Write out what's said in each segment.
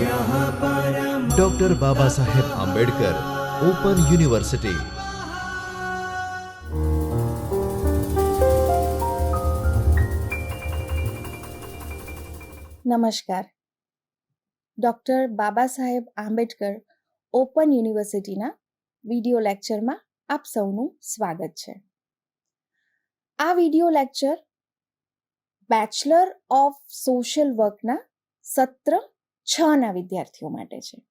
Doctor Baba Saheb Ambedkar open university નમસ્કાર. Doctor Baba Saheb Ambedkar open યુનિવર્સિટીના video લેક્ચરમાં આપ સૌનું સ્વાગત છે. આ video lecture bachelor of social વર્કના સત્ર છ ના વિદ્યાર્થીઓ માટે છે.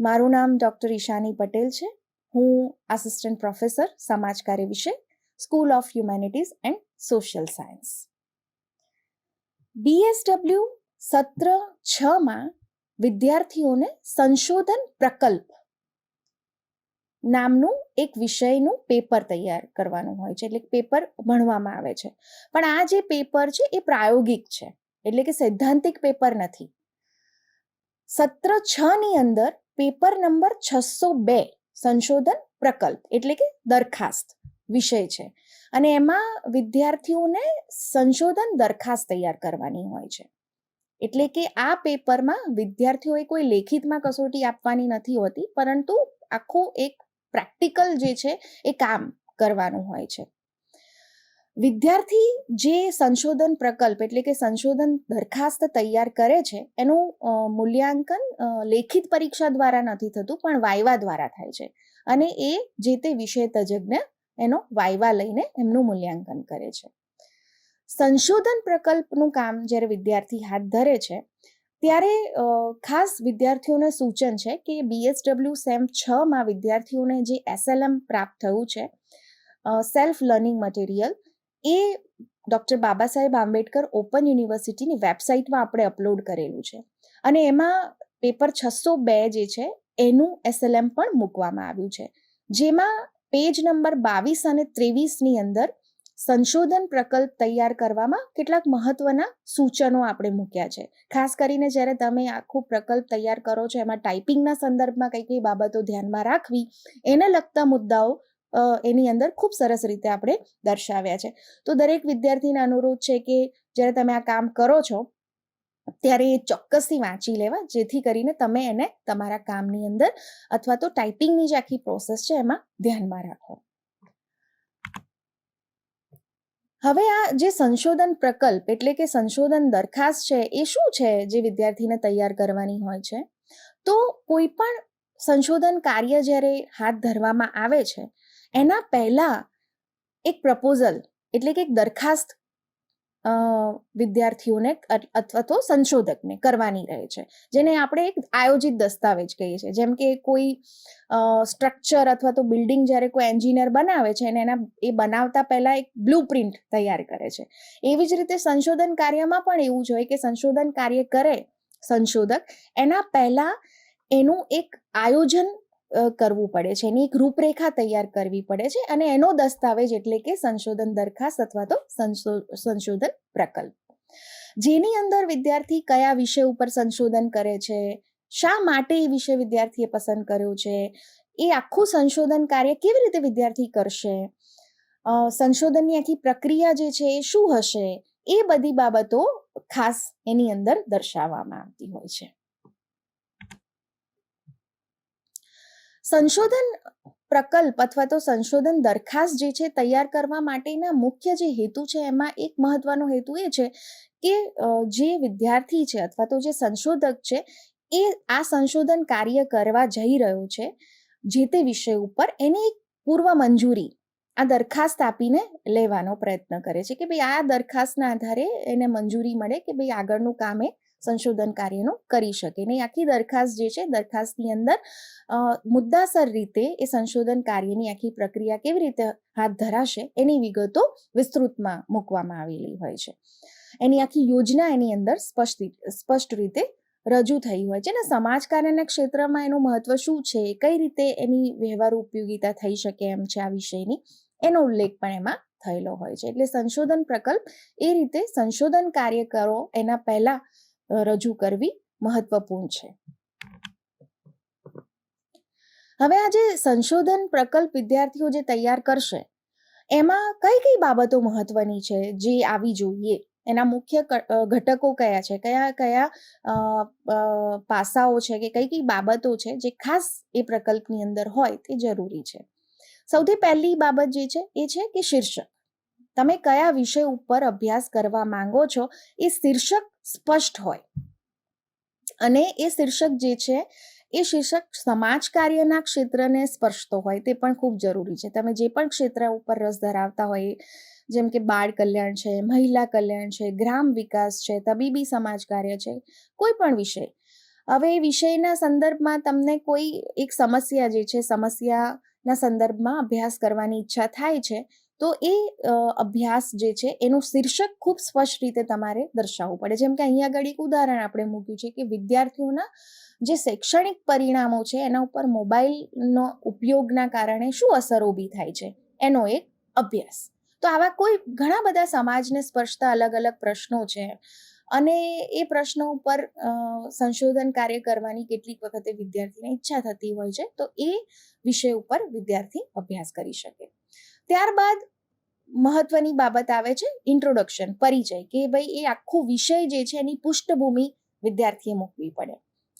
મારું નામ ડૉક્ટર ઈશાની પટેલ છે. હું આસિસ્ટન્ટ પ્રોફેસર સમાજ કાર્ય વિષય school of humanities and social science BSW સત્ર છ માં વિદ્યાર્થીઓને સંશોધન પ્રકલ્પ નામનું એક વિષયનું પેપર તૈયાર કરવાનું હોય છે. એટલે પેપર ભણવામાં આવે છે. પણ આ જે પેપર છે એ પ્રાયોગિક છે. એટલે કે સૈદ્ધાંતિક પેપર નથી. સત્ર છ ની અંદર પેપર નંબર છસો બે, સંશોધન પ્રકલ્પ, એટલે કે દરખાસ્ત વિષય છે. અને એમાં વિદ્યાર્થીઓને સંશોધન દરખાસ્ત તૈયાર કરવાની હોય છે. એટલે કે આ પેપરમાં વિદ્યાર્થીઓએ કોઈ લેખિતમાં કસોટી આપવાની નથી હોતી, પરંતુ આખું એક પ્રેક્ટિકલ જે છે, એ કામ કરવાનું હોય છે. વિદ્યાર્થી જે સંશોધન પ્રકલ્પ એટલે કે સંશોધન દરખાસ્ત તૈયાર કરે છે, એનું મૂલ્યાંકન લેખિત પરીક્ષા દ્વારા નથી થતું, પણ વાયવા દ્વારા થાય છે. અને એ જે તે વિષય તજજ્ઞ, એનો વાયવા લઈને એમનું મૂલ્યાંકન કરે છે. સંશોધન પ્રકલ્પનું કામ જ્યારે વિદ્યાર્થી હાથ ધરે છે, ત્યારે ખાસ વિદ્યાર્થીઓને સૂચન છે કે બીએસડબલ્યુ સેમ છ માં વિદ્યાર્થીઓને જે એસએલએમ પ્રાપ્ત થયું છે સેલ્ફ લર્નિંગ મટીરિયલ એ ડૉક્ટર બાબા સાહેબ આંબેડકર ઓપન યુનિવર્સિટીની વેબસાઇટમાં આપણે અપલોડ કરેલું છે. અને એમાં પેપર છસો બે જે છે, એનું એસએલએમ પણ મૂકવામાં આવ્યું છે. જેમાં પેજ નંબર બાવીસ અને ત્રેવીસની અંદર સંશોધન પ્રકલ્પ તૈયાર કરવામાં કેટલાક મહત્વના સૂચનો આપણે મૂક્યા છે. ખાસ કરીને જ્યારે તમે આખો પ્રકલ્પ તૈયાર કરો છો, એમાં ટાઈપિંગના સંદર્ભમાં કઈ કઈ બાબતો ધ્યાનમાં રાખવી, એને લગતા મુદ્દાઓ એની અંદર ખૂબ સરસ રીતે આપણે દર્શાવ્યા છે. તો દરેક વિદ્યાર્થીને અનુરોધ છે કે જ્યારે તમે આ કામ કરો છો, ત્યારે એ ચોક્કસથી વાંચી લેવા, જેથી કરીને તમે એને તમારા કામની અંદર અથવા તો ટાઈપિંગની જે આખી પ્રોસેસ છે એમાં ધ્યાનમાં રાખો. હવે આ જે સંશોધન પ્રકલ્પ એટલે કે સંશોધન દરખાસ્ત છે, એ શું છે જે વિદ્યાર્થીને તૈયાર કરવાની હોય છે? તો કોઈ પણ સંશોધન કાર્ય જ્યારે હાથ ધરવામાં આવે છે એના પહેલા એક પ્રપોઝલ એટલે કે એક દરખાસ્ત વિદ્યાર્થીઓને અથવા તો સંશોધકને કરવાની રહે છે. જેને આપણે એક આયોજિત દસ્તાવેજ કહીએ છીએ. જેમ કે કોઈ સ્ટ્રક્ચર અથવા તો બિલ્ડિંગ જ્યારે કોઈ એન્જિનિયર બનાવે છે અને એના, એ બનાવતા પહેલા એક બ્લુ પ્રિન્ટ તૈયાર કરે છે. એવી જ રીતે સંશોધન કાર્યમાં પણ એવું જ હોય કે સંશોધન કાર્ય કરે સંશોધક, એના પહેલા એનું એક આયોજન કરવું પડે છે. એની એક રૂપરેખા તૈયાર કરવી પડે છે અને એનો દસ્તાવેજ એટલે કે સંશોધન દરખાસ્ત અથવા તો સંશોધન પ્રકલ્પ. જેની અંદર વિદ્યાર્થી કયા વિષય ઉપર સંશોધન કરે છે? શા માટે એ વિષય વિદ્યાર્થીએ પસંદ કર્યો છે? એ આખું સંશોધન કાર્ય કેવી રીતે વિદ્યાર્થી કરશે? સંશોધનની આખી પ્રક્રિયા જે છે એ શું હશે? એ બધી બાબતો ખાસ એની અંદર દર્શાવવામાં આવતી હોય છે. સંશોધન પ્રકલ્પ અથવા તો સંશોધન દરખાસ્ત જે છે તૈયાર કરવા માટેના મુખ્ય જે હેતુ છે, એમાં એક મહત્વનો હેતુ એ છે કે જે વિદ્યાર્થી છે અથવા તો જે સંશોધક છે, એ આ સંશોધન કાર્ય કરવા જઈ રહ્યો છે, જે તે વિષય ઉપર એની એક પૂર્વ મંજૂરી, આ દરખાસ્ત આપીને લેવાનો પ્રયત્ન કરે છે કે ભાઈ આ દરખાસ્તના આધારે એને મંજૂરી મળે કે ભાઈ આગળનું કામ એ સંશોધન કાર્યનું કરી શકે. ને આખી દરખાસ્ત જે છે, દરખાસ્તની અંદર મુદ્દાસર રીતે એ સંશોધન કાર્યની આખી પ્રક્રિયા કેવી રીતે હાથ ધરાશે, એની વિગતો વિસ્તૃતમાં મૂકવામાં આવેલી હોય છે. એની આખી યોજના એની અંદર સ્પષ્ટ સ્પષ્ટ રીતે રજૂ થઈ હોય છે. અને સમાજ કાર્યના ક્ષેત્રમાં એનું મહત્વ શું છે કઈ રીતે એની વ્યવહાર ઉપયોગીતા થઈ શકે એમ છે આ વિષયની, એનો ઉલ્લેખ પણ એમાં થયેલો હોય છે. એટલે સંશોધન પ્રકલ્પ એ રીતે સંશોધન કાર્ય કરો એના પહેલા રજૂ કરવી મહત્વપૂર્ણ છે. હવે આ જે સંશોધન પ્રકલ્પ વિદ્યાર્થીઓ જે તૈયાર કરશે, એમાં કઈ કઈ બાબતો મહત્વની છે જે આવી જોઈએ? એના મુખ્ય ઘટકો કયા છે? કયા કયા પાસાઓ છે કે કઈ કઈ બાબતો છે જે ખાસ એ પ્રકલ્પની અંદર હોય તે જરૂરી છે? સૌથી પહેલી બાબત જે છે એ છે કે શીર્ષક. તમે કયા વિષય ઉપર અભ્યાસ કરવા માંગો છો એ શીર્ષક સ્પષ્ટ હોય. અને એ શીર્ષક જે છે, એ શીર્ષક સમાજ કાર્યના ક્ષેત્રને સ્પર્શતો હોય તે પણ ખૂબ જરૂરી છે. તમે જે પણ ક્ષેત્ર ઉપર રસ ધરાવતા હોય, જેમ કે બાળ કલ્યાણ છે, મહિલા કલ્યાણ છે, ગ્રામ વિકાસ છે, તબીબી સમાજ કાર્ય છે, કોઈ પણ વિષય. હવે એ વિષયના સંદર્ભમાં તમને કોઈ એક સમસ્યા જે છે, સમસ્યાના સંદર્ભમાં અભ્યાસ કરવાની ઈચ્છા થાય છે તો એ અભ્યાસ જે છે, એનું શીર્ષક ખૂબ સ્પષ્ટ રીતે તમારે દર્શાવવું પડે. જેમ કે અહીંયા આગળ એક ઉદાહરણ આપણે મૂક્યું છે કે વિદ્યાર્થીઓના જે શૈક્ષણિક પરિણામો છે, એના ઉપર મોબાઈલનો ઉપયોગના કારણે શું અસર ઊભી થાય છે, એનો એક અભ્યાસ. તો આવા કોઈ ઘણા બધા સમાજને સ્પર્શતા અલગ અલગ પ્રશ્નો છે અને એ પ્રશ્નો ઉપર સંશોધન કાર્ય કરવાની કેટલીક વખતે વિદ્યાર્થીને ઈચ્છા થતી હોય છે, તો એ વિષય ઉપર વિદ્યાર્થી અભ્યાસ કરી શકે. ત્યારબાદ મહત્વની બાબત આવે છે ઇન્ટ્રોડક્શન પરિચય, કે ભાઈ એ આખો વિષય જે છે એની પૃષ્ઠભૂમિ વિદ્યાર્થીએ મૂકવી પડે.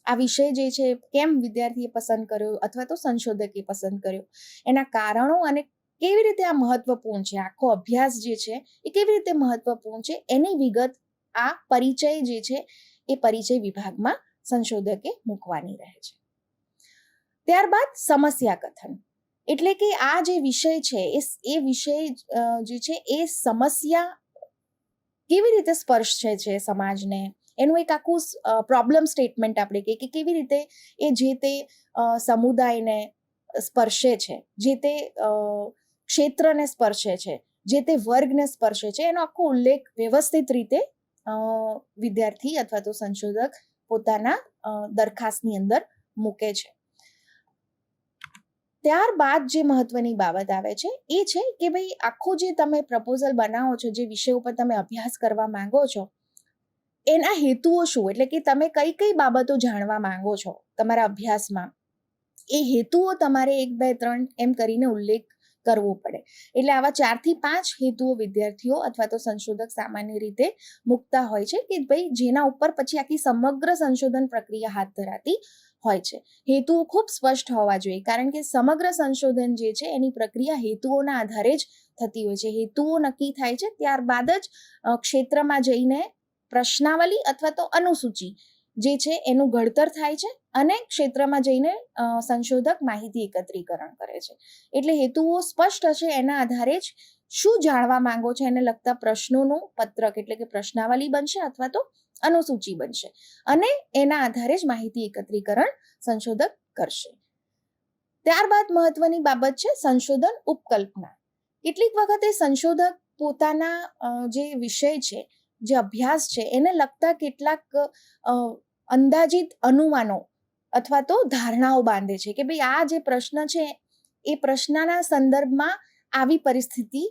આ વિષય જે છે કેમ વિદ્યાર્થીએ પસંદ કર્યો અથવા તો સંશોધકે પસંદ કર્યો? એના કારણો અને કેવી રીતે આ મહત્વપૂર્ણ છે? આખો અભ્યાસ જે છે એ કેવી રીતે મહત્વપૂર્ણ છે? એની વિગત આ પરિચય જે છે એ પરિચય વિભાગમાં સંશોધકે મૂકવાની રહે છે. ત્યારબાદ સમસ્યા કથન. એટલે કે આ જે વિષય છે, એ એ વિષય જે છે, એ સમસ્યા કેવી રીતે સ્પર્શે છે સમાજને? એનું એક આખું પ્રોબ્લેમ સ્ટેટમેન્ટ આપણે કહીએ કે કેવી રીતે એ જે તે સમુદાયને સ્પર્શે છે, જે તે ક્ષેત્રને સ્પર્શે છે, જે તે વર્ગને સ્પર્શે છે, એનો આખો ઉલ્લેખ વ્યવસ્થિત રીતે વિદ્યાર્થી અથવા તો સંશોધક પોતાના દરખાસ્તની અંદર મૂકે છે. ત્યારબાદ જે મહત્વની બાબત આવે છે, એ છે કે ભાઈ આખું જે તમે પ્રપોઝલ બનાવો છો, જે વિષય ઉપર તમે અભ્યાસ કરવા માંગો છો, એના હેતુઓ શું? એટલે કે તમે કઈ કઈ બાબતો જાણવા માંગો છો તમારા અભ્યાસમાં? એ હેતુઓ તમારે એક, બે, ત્રણ એમ કરીને ઉલ્લેખ કરવો પડે. એટલે આવા ચારથી પાંચ હેતુઓ વિદ્યાર્થીઓ અથવા તો સંશોધક સામાન્ય રીતે મૂકતા હોય છે કે ભાઈ જેના ઉપર પછી આખી સમગ્ર સંશોધન પ્રક્રિયા હાથ ધરાતી હોય છે. હેતુઓ ખૂબ સ્પષ્ટ હોવા જોઈએ, કારણ કે સમગ્ર સંશોધન જે છે, એની પ્રક્રિયા હેતુઓના આધારે જ થતી હોય છે. હેતુઓ નક્કી થાય છે ત્યારબાદ જ ક્ષેત્રમાં જઈને પ્રશ્નાવલી અથવા તો અનુસૂચિ જે છે, એનું ઘડતર થાય છે અને ક્ષેત્રમાં જઈને સંશોધક માહિતી એકત્રીકરણ કરે છે. એટલે હેતુઓ સ્પષ્ટ હશે એના આધારે જ શું જાણવા માંગો છો એને લગતા પ્રશ્નોનું પત્રક એટલે કે પ્રશ્નાવલી બનશે અથવા તો અનુસૂચિ બનશે અને એના આધારે જ માહિતી એકત્રીકરણ સંશોધક કરશે. ત્યારબાદ મહત્વની બાબત છે સંશોધન ઉપકલ્પના. કેટલીક વખતે સંશોધક પોતાના જે વિષય છે, જે અભ્યાસ છે, એને લગતા કેટલાક અંદાજિત અનુમાનો અથવા તો ધારણાઓ બાંધે છે કે ભાઈ આ જે પ્રશ્ન છે, એ પ્રશ્નના સંદર્ભમાં આવી પરિસ્થિતિ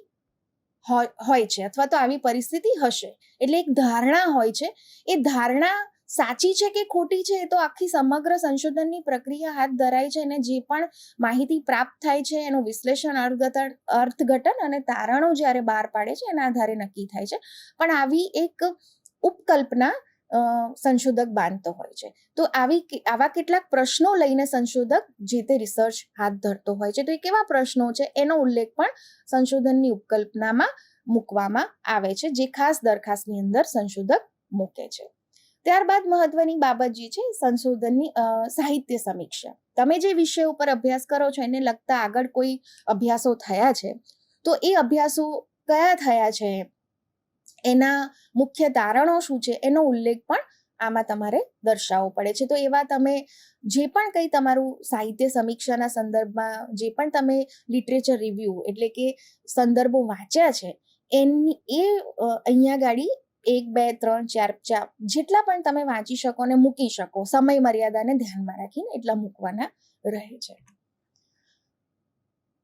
હોય હોય છે અથવા તો આવી પરિસ્થિતિ હશે. એટલે એક ધારણા હોય છે. એ ધારણા સાચી છે કે ખોટી છે એ તો આખી સમગ્ર સંશોધનની પ્રક્રિયા હાથ ધરાય છે અને જે પણ માહિતી પ્રાપ્ત થાય છે, એનું વિશ્લેષણ અર્થઘટન અર્થઘટન અને તારણો જ્યારે બહાર પાડે છે, એના આધારે નક્કી થાય છે. પણ આવી એક ઉપકલ્પના સંશોધક બાંધતો હોય છે. તો આવી આવા કેટલાક પ્રશ્નો લઈને સંશોધક જે તે રિસર્ચ હાથ ધરતો હોય છે. તો એ કેવા પ્રશ્નો છે? એનો ઉલ્લેખ પણ સંશોધનની ઉપકલ્પનામાં મૂકવામાં આવે છે, જે ખાસ દરખાસ્તની અંદર સંશોધક મૂકે છે. ત્યારબાદ મહત્વની બાબત જે છે, સંશોધનની સાહિત્ય સમીક્ષા. તમે જે વિષય ઉપર અભ્યાસ કરો છો, એને લગતા આગળ કોઈ અભ્યાસો થયા છે? તો એ અભ્યાસો કયા થયા છે? એના મુખ્ય તારણો શું છે એનો ઉલ્લેખ પણ આમાં તમારે દર્શાવવો પડે છે. તો એવા તમે જે પણ કંઈ તમારું સાહિત્ય સમીક્ષાના સંદર્ભમાં જે પણ તમે લિટરેચર રિવ્યૂ એટલે કે સંદર્ભો વાંચ્યા છે, એની એ અહીંયા ગાડી એક, બે, ત્રણ, ચાર ચાર જેટલા પણ તમે વાંચી શકો ને મૂકી શકો, સમય મર્યાદાને ધ્યાનમાં રાખીને એટલા મૂકવાના રહે છે.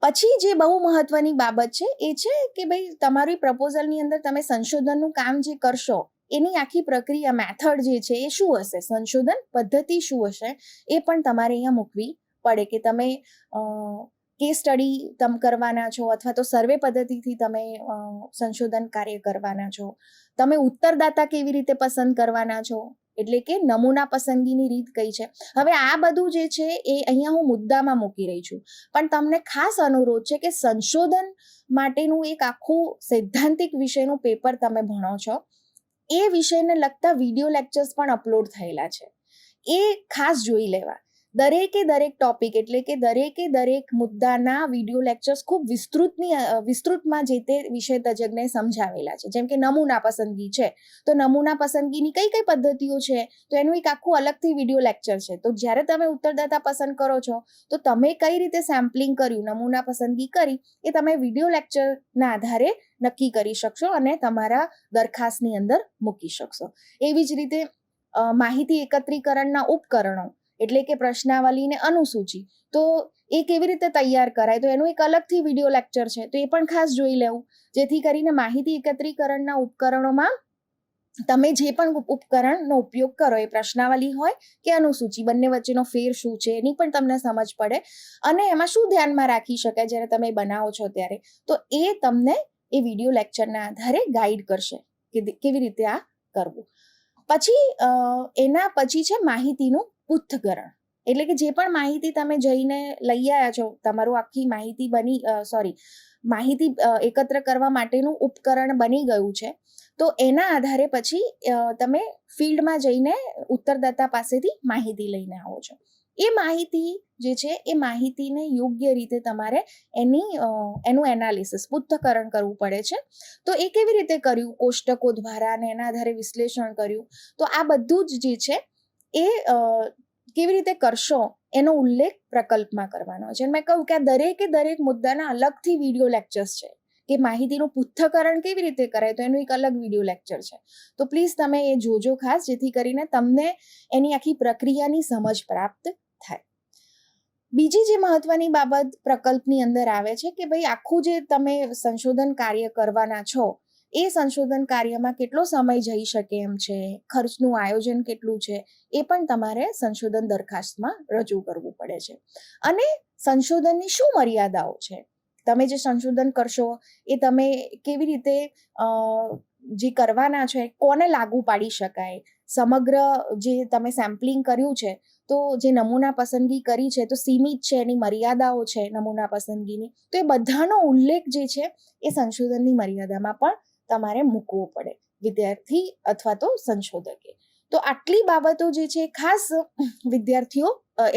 પછી જે બહુ મહત્વની બાબત છે એ છે કે ભાઈ તમારી પ્રપોઝલની અંદર તમે સંશોધનનું કામ જે કરશો, એની આખી પ્રક્રિયા મેથડ જે છે એ શું હશે? સંશોધન પદ્ધતિ શું હશે? એ પણ તમારે અહીંયા મૂકવી પડે કે તમે કે સ્ટડી તમ કરવાના છો અથવા તો સર્વે પદ્ધતિથી તમે સંશોધન કાર્ય કરવાના છો. તમે ઉત્તરદાતા કેવી રીતે પસંદ કરવાના છો? એટલે કે નમૂના પસંદગીની રીત કઈ છે? હવે આ બધું જે છે એ અહીંયા હું મુદ્દામાં મૂકી રહી છું. પણ તમને ખાસ અનુરોધ છે કે સંશોધન માટેનું એક આખું સૈદ્ધાંતિક વિષયનું પેપર તમે ભણો છો. એ વિષયને લગતા વીડિયો લેક્ચર્સ પણ અપલોડ થયેલા છે. એ ખાસ જોઈ લેવા. દરેકે દરેક ટોપિક એટલે કે દરેકે દરેક મુદ્દાના વીડિયો લેક્ચર્સ ખૂબ વિસ્તૃતની વિસ્તૃતમાં જે તે વિષય તજજ્ઞે સમજાવેલા છે. જેમ કે નમૂના પસંદગી છે. તો નમૂના પસંદગીની કઈ કઈ પદ્ધતિઓ છે? તો એનું એક આખું અલગથી વીડિયો લેક્ચર છે. તો જ્યારે તમે ઉત્તરદાતા પસંદ કરો છો, તો તમે કઈ રીતે સેમ્પલિંગ કર્યું, નમૂના પસંદગી કરી, એ તમે વીડિયો લેક્ચરના આધારે નક્કી કરી શકશો અને તમારા દરખાસ્તની અંદર મૂકી શકશો. એવી જ રીતે માહિતી એકત્રીકરણના ઉપકરણો. એટલે કે પ્રશ્નાવલી ને અનુસૂચિ. તો એ કેવી રીતે તૈયાર કરાય? તો એનું એક અલગથી વીડિયો લેક્ચર છે. તો એ પણ ખાસ જોઈ લેવું. જેથી કરીને માહિતી એકત્રીકરણના ઉપકરણોમાં તમે જે પણ ઉપકરણનો ઉપયોગ કરો, એ પ્રશ્નાવલી હોય કે અનુસૂચિ, બંને વચ્ચેનો ફેર શું છે, એની પણ તમને સમજ પડે. અને એમાં શું ધ્યાનમાં રાખી શકાય જ્યારે તમે બનાવો છો ત્યારે? તો એ તમને એ વીડિયો લેક્ચરના આધારે ગાઈડ કરશે કે કેવી રીતે આ કરવું. પછી એના પછી છે માહિતીનું પૃથ્થકરણ એટલે કે જે પણ માહિતી તમે જઈને લઈ આવ્યા છો, તમારું આખી માહિતી બની સોરી માહિતી એકત્ર કરવા માટેનું ઉપકરણ બની ગયું છે. તો એના આધારે પછી તમે ફિલ્ડમાં જઈને ઉત્તરદાતા પાસેથી માહિતી લઈને આવો છો. એ માહિતી જે છે, એ માહિતીને યોગ્ય રીતે તમારે એની એનું એનાલિસિસ પુથ્થકરણ કરવું પડે છે. તો એ કેવી રીતે કર્યું? કોષ્ટકો દ્વારા અને એના આધારે વિશ્લેષણ કર્યું. તો આ બધું જ જે છે એ કેવી રીતે કરશો એનો ઉલ્લેખ પ્રકલ્પમાં કરવાનો. છે મેં કહ્યું કે આ દરેકે દરેક મુદ્દાના અલગથી વીડિયો લેક્ચર્સ છે. કે માહિતીનું પૃથ્થકરણ કેવી રીતે કરાય તો એનું એક અલગ વીડિયો લેક્ચર છે. તો પ્લીઝ તમે એ જોજો ખાસ, જેથી કરીને તમને એની આખી પ્રક્રિયાની સમજ પ્રાપ્ત થાય. બીજી જે મહત્વની બાબત પ્રકલ્પની અંદર આવે છે કે ભાઈ આખું જે તમે સંશોધન કાર્ય કરવાના છો એ સંશોધન કાર્યમાં કેટલો સમય જઈ શકે એમ છે? ખર્ચનું આયોજન કેટલું છે? એ પણ તમારે સંશોધન દરખાસ્તમાં રજૂ કરવું પડે છે. અને સંશોધનની શું મર્યાદાઓ છે? તમે જે સંશોધન કરશો, એ તમે કેવી રીતે જે કરવાના છે, કોને લાગુ પાડી શકાય? સમગ્ર જે તમે સેમ્પલિંગ કર્યું છે, તો જે નમૂના પસંદગી કરી છે, તો સીમિત છે એની મર્યાદાઓ છે નમૂના પસંદગીની, તો એ બધાનો ઉલ્લેખ જે છે, એ સંશોધનની મર્યાદામાં પણ તમારે મૂકવું પડે, વિદ્યાર્થી અથવા તો સંશોધકે. તો આટલી બાબતો જે છે, ખાસ વિદ્યાર્થીઓ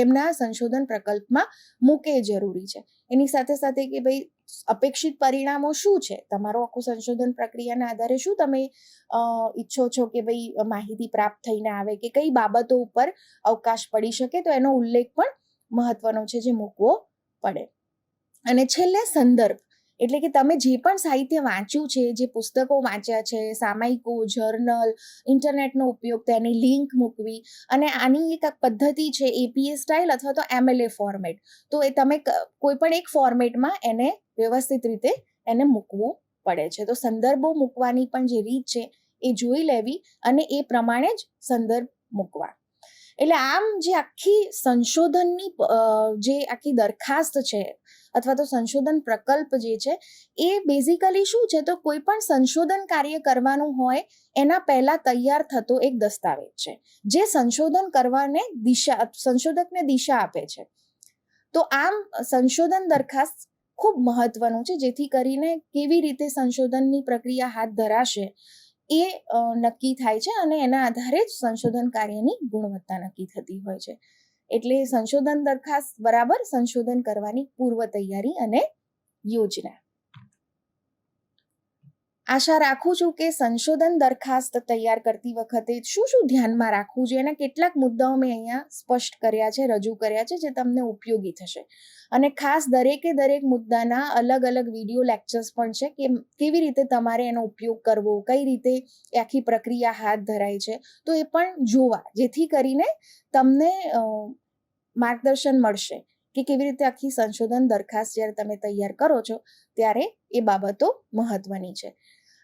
એમના સંશોધન પ્રકલ્પમાં મૂકે જરૂરી છે. એની સાથે સાથે કે ભાઈ અપેક્ષિત પરિણામો શું છે? તમારો આખું સંશોધન પ્રક્રિયાના આધારે શું તમે ઈચ્છો છો કે ભાઈ માહિતી પ્રાપ્ત થઈને આવે કે કઈ બાબતો ઉપર અવકાશ પડી શકે? તો એનો ઉલ્લેખ પણ મહત્વનો છે જે મૂકવો પડે. અને છેલ્લે સંદર્ભ. એટલે કે તમે જે પણ સાહિત્ય વાંચ્યું છે, જે પુસ્તકો વાંચ્યા છે, સામાયિકો જર્નલ ઇન્ટરનેટનો ઉપયોગ તેની લિંક મૂકવી અને આની એક પદ્ધતિ છે એપીએ સ્ટાઇલ અથવા તો એમએલએ ફોર્મેટ તો એ તમે કોઈ પણ એક ફોર્મેટમાં એને વ્યવસ્થિત રીતે એને મૂકવું પડે છે. તો સંદર્ભો મૂકવાની પણ જે રીત છે, એ જોઈ લેવી અને એ પ્રમાણે જ સંદર્ભ મૂકવા. એટલે આમ જે આખી સંશોધનની જે આખી દરખાસ્ત છે, અથવા તો સંશોધન પ્રકલ્પ જે છે, એ બેઝિકલી શું છે? તો કોઈ પણ સંશોધન કાર્ય કરવાનું હોય, એના પહેલા તૈયાર થતો એક દસ્તાવેજ છે, જે સંશોધન કરવાને દિશા, સંશોધકને દિશા આપે છે. તો આમ સંશોધન દરખાસ્ત ખૂબ મહત્વનું છે, જેથી કરીને કેવી રીતે સંશોધનની પ્રક્રિયા હાથ ધરાશે એ નક્કી થાય છે અને એના આધારે જ સંશોધન કાર્યની ગુણવત્તા નક્કી થતી હોય છે. એટલે સંશોધન દરખાસ્ત બરાબર સંશોધન કરવાની પૂર્વ તૈયારી અને યોજના. આશા રાખું છું કે સંશોધન દરખાસ્ત તૈયાર કરતી વખતે શું શું ધ્યાનમાં રાખવું જોઈએ એના કેટલાક મુદ્દાઓ મેં અહીંયા સ્પષ્ટ કર્યા છે, રજૂ કર્યા છે, જે તમને ઉપયોગી થશે. અને ખાસ દરેકે દરેક મુદ્દાના અલગ અલગ વીડિયો લેક્ચર્સ પણ છે કે કેવી રીતે તમારે એનો ઉપયોગ કરવો, કઈ રીતે એ આખી પ્રક્રિયા હાથ ધરાય છે, તો એ પણ જોવા. જેથી કરીને તમને માર્ગદર્શન મળશે કે કેવી રીતે આખી સંશોધન દરખાસ્ત જ્યારે તમે તૈયાર કરો છો, ત્યારે એ બાબતો મહત્વની છે.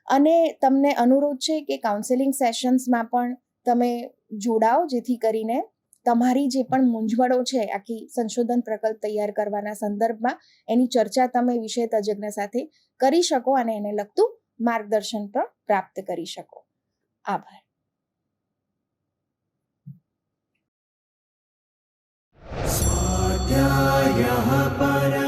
અને તમને અનુરોધ છે કે કાઉન્સેલિંગ સેશન્સમાં પણ તમે જોડાઓ, જેથી કરીને તમારી જે પણ મૂંઝવણો છે, આખી સંશોધન પ્રકલ્પ તૈયાર કરવાના સંદર્ભમાં એની ચર્ચા તમે વિષય તજજ્ઞ સાથે કરી શકો અને એને લગતું માર્ગદર્શન પણ પ્રાપ્ત કરી શકો. આભાર. સ્વાધ્યાય પર